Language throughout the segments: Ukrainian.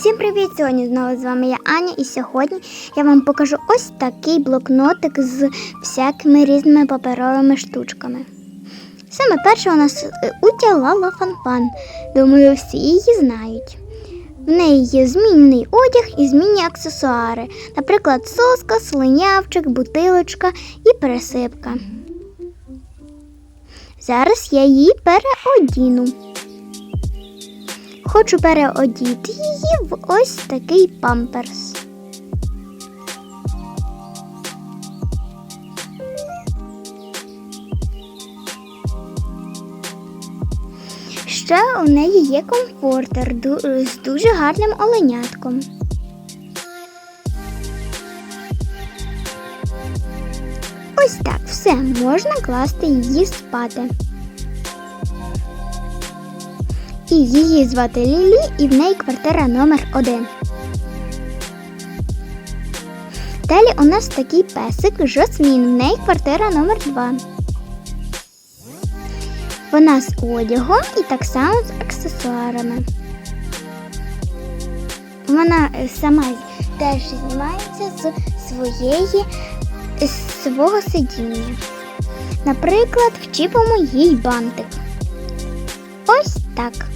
Всім привіт! Сьогодні знову з вами я Аня, і сьогодні я вам покажу ось такий блокнотик з всякими різними паперовими штучками. Саме перше у нас е, Утя Лала Фанфан. Думаю, всі її знають. В неї є змінний одяг і змінні аксесуари, наприклад, соска, слинявчик, бутилочка і пересипка. Зараз я її переодіну. Хочу переодіти її в ось такий памперс. Ще у неї є комфортер з дуже гарним оленятком. Ось так, все, можна класти її спати. І її звати Лілі, і в неї квартира номер один. Далі у нас такий песик Жасмін, в неї квартира номер два. Вона з одягом і так само з аксесуарами. Вона е, сама теж знімається з своєї з свого сидіння. Наприклад, вчіпимо їй бантик. Ось так.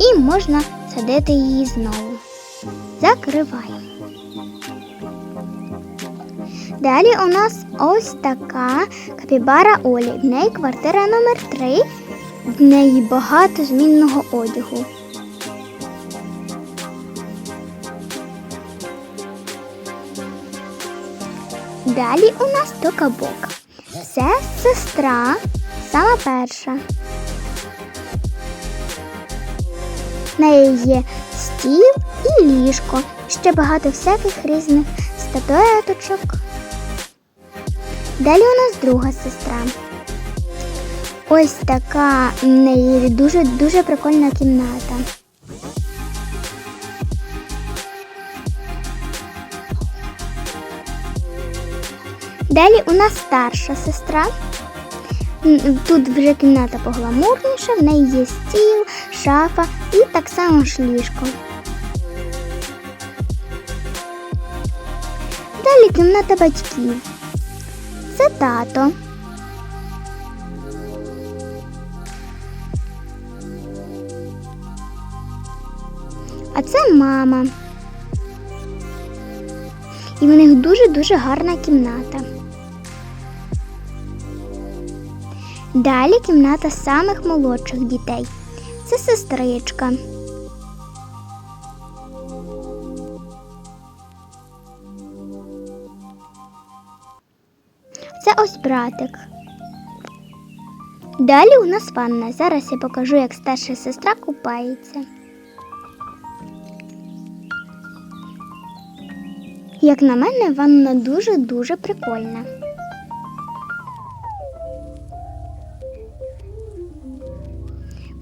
І можна садити її знову. Закриваємо. Далі у нас ось така капібара Олі. В неї квартира номер 3 В неї багато змінного одягу. Далі у нас токабок. Це сестра, сама перша. В неї є стіл і ліжко, ще багато всяких різних статуеточок. Далі у нас друга сестра. Ось така в неї дуже дуже прикольна кімната. Далі у нас старша сестра. Тут вже кімната погламурніша, в неї є стіл, шафа і так само ж ліжко. Далі кімната батьків. Це тато. А це мама. І в них дуже-дуже гарна кімната. Далі кімната самих молодших дітей. Це сестричка. Це ось братик. Далі у нас ванна. Зараз я покажу, як старша сестра купається. Як на мене, ванна дуже-дуже прикольна.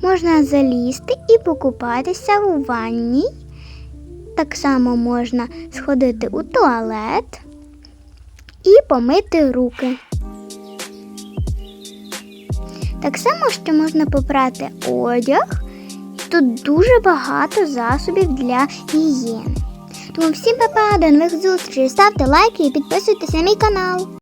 Можна залізти і покупатися у ванні. Так само можна сходити у туалет і помити руки. Так само ще можна попрати одяг. Тут дуже багато засобів для гігієни. Тому всім па-па, до нових зустрічей. Ставте лайки і підписуйтесь на мій канал.